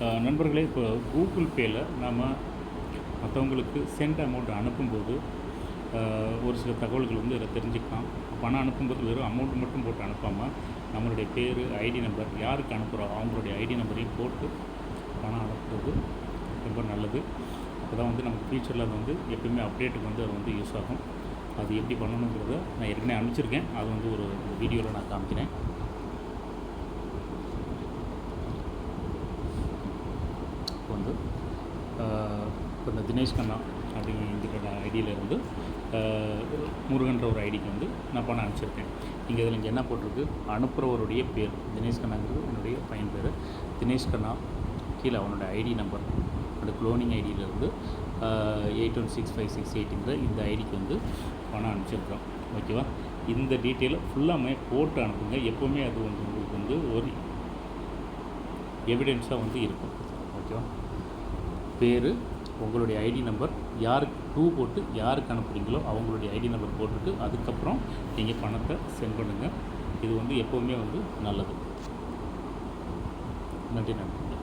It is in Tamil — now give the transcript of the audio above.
நண்பர்களே இப்போ கூகுள் பேயில் நாம் மற்றவங்களுக்கு சென்ட் அமௌண்ட் அனுப்பும்போது ஒரு சில தகவல்கள் வந்து இதில் தெரிஞ்சுக்கலாம். பணம் அனுப்பும்போது வெறும் அமௌண்ட் மட்டும் போட்டு அனுப்பாமல் நம்மளுடைய பேர் ஐடி நம்பர் யாருக்கு அனுப்புகிறோம் அவங்களுடைய ஐடி நம்பரையும் போட்டு பணம் அனுப்புறது ரொம்ப நல்லது. அப்போ தான் வந்து நமக்கு ஃப்யூச்சரில் அது வந்து எப்பயுமே அப்டேட்டுக்கு வந்து அது வந்து யூஸ் ஆகும். அது எப்படி பண்ணணுங்கிறத நான் ஏற்கனவே அனுப்பிச்சிருக்கேன். அது வந்து ஒரு வீடியோவில் நான் காமிக்கிறேன். இப்போ இப்போ இந்த தினேஷ் கண்ணா அப்படிங்கிற ஐடியிலேருந்து முருகன்ற ஒரு ஐடிக்கு வந்து நான் பணம் அனுப்பிச்சிருக்கேன். இங்கே இதில் இங்கே என்ன போட்டிருக்கு? அனுப்புகிறவருடைய பேர் தினேஷ் கண்ணாங்கிறது என்னுடைய பையன் பேர். தினேஷ் கண்ணா கீழே அவனோட ஐடி நம்பர் அந்த cloning ஐடியிலேருந்து eight one six five six எயிட்டுங்கிற இந்த ஐடிக்கு வந்து பணம் அனுப்பிச்சிருக்கோம் ஓகேவா இந்த டீட்டெயிலை ஃபுல்லாமே போட்டு அனுப்புங்க. எப்போவுமே அது வந்து உங்களுக்கு வந்து ஒரு எவிடென்ஸாக வந்து இருக்கும். ஓகேவா பேர் உங்களுடைய ஐடி நம்பர் யாருக்கு டூ போட்டு யாருக்கு அனுப்புகிறீங்களோ அவங்களுடைய ஐடி நம்பர் போட்டுட்டு அதுக்கப்புறம் நீங்கள் பணத்தை சென்ட் பண்ணுங்கள் இது வந்து எப்போவுமே வந்து நல்லது. நன்றி நன்றி.